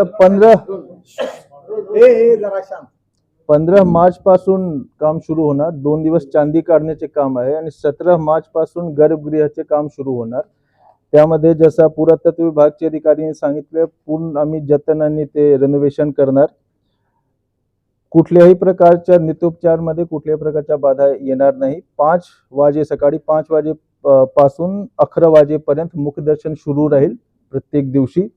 आता पंधरा पंधरा मार्च पासून काम सुरू होणार. दोन दिवस चांदी काढण्याचे काम आहे आणि सतरा मार्च पासून गर्भगृहाचे काम सुरू होणार. त्यामध्ये जसा पुरातत्व विभागचे अधिकाऱ्यांनी सांगितले पूर्ण आम्ही जतनाने ते रेनोव्हेशन करणार. कुठल्याही प्रकारच्या नित्योपचारमध्ये कुठल्याही प्रकारच्या बाधा येणार नाही. पाच वाजे सकाळी पाच वाजे पासून अकरा वाजेपर्यंत मुखदर्शन सुरू राहील प्रत्येक दिवशी.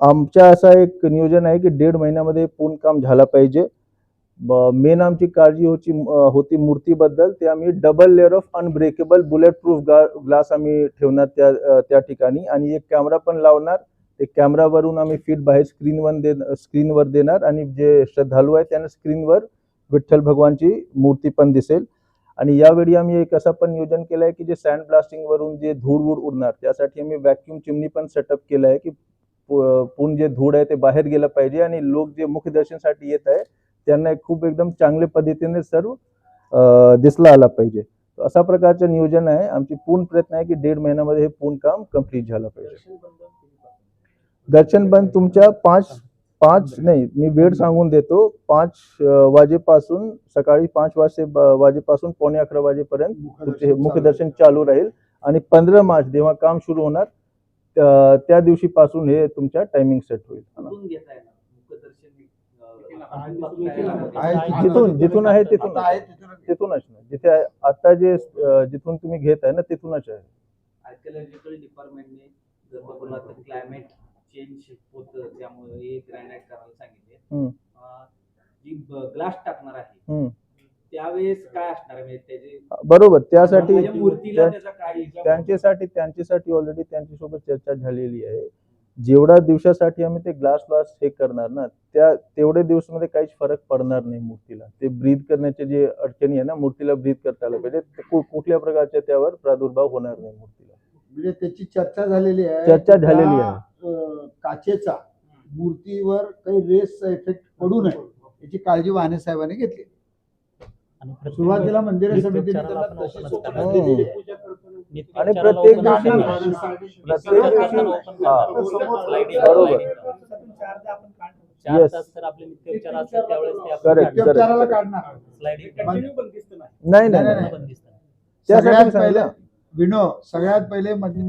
आमच्या असा एक नियोजन आहे की दीड महिन्यामध्ये पूर्ण काम झालं पाहिजे. मेन आमची काळजी होती होती मूर्तीबद्दल. ते आम्ही double layer of unbreakable bullet proof glass आम्ही ठेवणार त्या त्या ठिकाणी. आणि एक कॅमेरा पण लावणार. ते कॅमेरावरून आम्ही फीट बाहेर स्क्रीनवर दे स्क्रीनवर देणार. आणि जे श्रद्धालू आहे त्यांना स्क्रीनवर विठ्ठल भगवानची मूर्ती पण दिसेल. आणि यावेळी आम्ही एक असं पण नियोजन केलं आहे की जे सँड ब्लास्टिंगवरून जे धूळ वूळ उडणार त्यासाठी आम्ही व्हॅक्युम चिमणी पण सेटअप केलं आहे की पूर्ण जे धूळ आहे ते बाहेर गेलं पाहिजे आणि लोक जे मुखदर्शनसाठी येत आहे त्यांना खूप एकदम चांगल्या पद्धतीने सर्व दिसला आला पाहिजे. अशा प्रकारचं नियोजन आहे. आमची पूर्ण प्रयत्न आहे की दीड महिन्यामध्ये हे पूर्ण काम कंप्लीट झालं पाहिजे. दर्शन बंद तुमच्या पाच पाच नाही मी वेळ सांगून देतो. पाच वाजेपासून सकाळी पाच वाजते वाजेपासून पावणे अकरा वाजेपर्यंत तुमचे मुखदर्शन चालू राहील. आणि पंधरा मार्च जेव्हा काम सुरू होणार त्या- दिवशीपासून हे तुमच्या टायमिंग सेट होईल जिथून जिथून आहे तिथून. तिथूनच ना जिथे आहे- आता जे जिथून तुम्ही घेत आहे ना तिथूनच आहे. डिपार्टमेंटने क्लायमेट चेंज होतं त्यामुळे हे ग्रॅनाइट करायला सांगितले. हम्म. अं, जी ग्लास टाकणार आहे. त्यावेळेस काय असणार आहे? म्हणजे त्याचे बरोबर त्यासाठी म्हणजे मूर्तीला त्या- त्याचा काय त्यांच्यासाठी त्यांच्यासाठी ऑलरेडी त्यांच्यासोबत चर्चा झालेली आहे. जेवढ्या दिवसासाठी आम्ही ते ग्लास ग्लास हे करणार ना त्या तेवढ्या दिवसामध्ये काहीच फरक पडणार नाही मूर्तीला. ते ब्रीथ करण्याचे जे अडचणी आहे ना मूर्तीला ब्रीथ करता आलं पाहिजे. ते कु- कुठल्या प्रकारच्या त्यावर प्रादुर्भाव होणार नाही मूर्तीला. म्हणजे त्याची चर्चा झालेली आहे. चर्चा झालेली त्या, आहे. अं, काचेचा मूर्तीवर काही रेसचा इफेक्ट पडू नये याची काळजी वाहने साहेबांनी घेतली. आणि सुरुवातीला मंदिर समितीने त्याला. नित्य आणि प्रत्येक दिवशी-. प्रत्येक दिवशी हा बरोबर. चार Yes. तास तर आपले नित्य उपचार असतात त्यावेळेस ते आपण Correct, काढणार. उपचाराला काढणार Sliding पण- नाही नाही नाही, नाही. नाही. बंदिस्त आहे. त्यासाठी सगळ्यात सांगितलं. पहिले विनो सगळ्यात पहिले मंदिर